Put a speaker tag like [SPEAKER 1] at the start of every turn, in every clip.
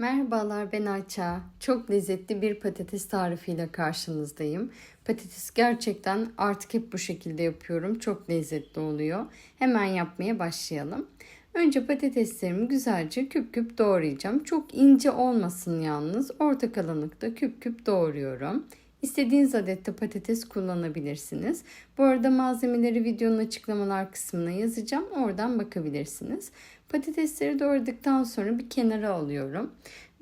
[SPEAKER 1] Merhabalar ben Ayça. Çok lezzetli bir patates tarifiyle karşınızdayım. Patates gerçekten artık hep bu şekilde yapıyorum. Çok lezzetli oluyor. Hemen yapmaya başlayalım. Önce patateslerimi güzelce küp küp doğrayacağım. Çok ince olmasın yalnız. Orta kalınlıkta küp küp doğruyorum. İstediğiniz adette patates kullanabilirsiniz. Bu arada malzemeleri videonun açıklamalar kısmına yazacağım. Oradan bakabilirsiniz. Patatesleri doğradıktan sonra bir kenara alıyorum.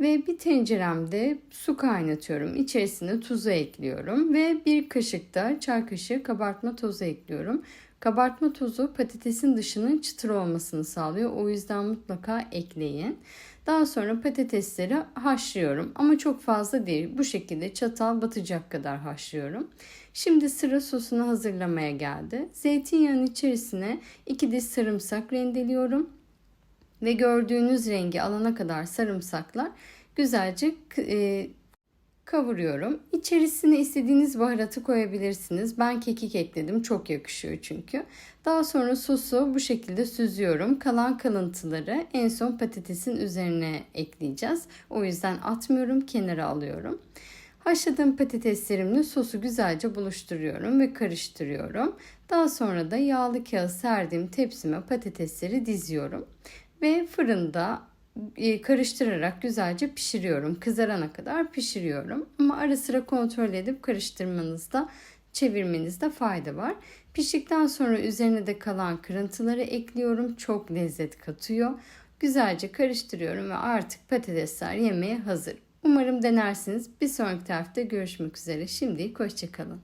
[SPEAKER 1] Ve bir tenceremde su kaynatıyorum. İçerisine tuzu ekliyorum. Ve bir kaşık da çay kaşığı kabartma tozu ekliyorum. Kabartma tozu patatesin dışının çıtır olmasını sağlıyor. O yüzden mutlaka ekleyin. Daha sonra patatesleri haşlıyorum ama çok fazla değil. Bu şekilde çatal batacak kadar haşlıyorum. Şimdi sıra sosunu hazırlamaya geldi. Zeytinyağının içerisine 2 diş sarımsak rendeliyorum. Ve gördüğünüz rengi alana kadar sarımsaklar güzelce e, kavuruyorum. İçerisine istediğiniz baharatı koyabilirsiniz. Ben kekik ekledim. Çok yakışıyor çünkü. Daha sonra sosu bu şekilde süzüyorum. Kalan kalıntıları en son patatesin üzerine ekleyeceğiz. O yüzden atmıyorum, kenara alıyorum. Haşladığım patateslerimle sosu güzelce buluşturuyorum ve karıştırıyorum. Daha sonra da yağlı kağıt serdiğim tepsime patatesleri diziyorum. Ve fırında e, karıştırarak güzelce pişiriyorum. Kızarana kadar pişiriyorum. Ama ara sıra kontrol edip karıştırmanızda, çevirmenizde fayda var. Piştikten sonra üzerine de kalan kırıntıları ekliyorum. Çok lezzet katıyor. Güzelce karıştırıyorum ve artık patatesler yemeğe hazır. Umarım denersiniz. Bir sonraki tarifte görüşmek üzere. Şimdilik hoşçakalın.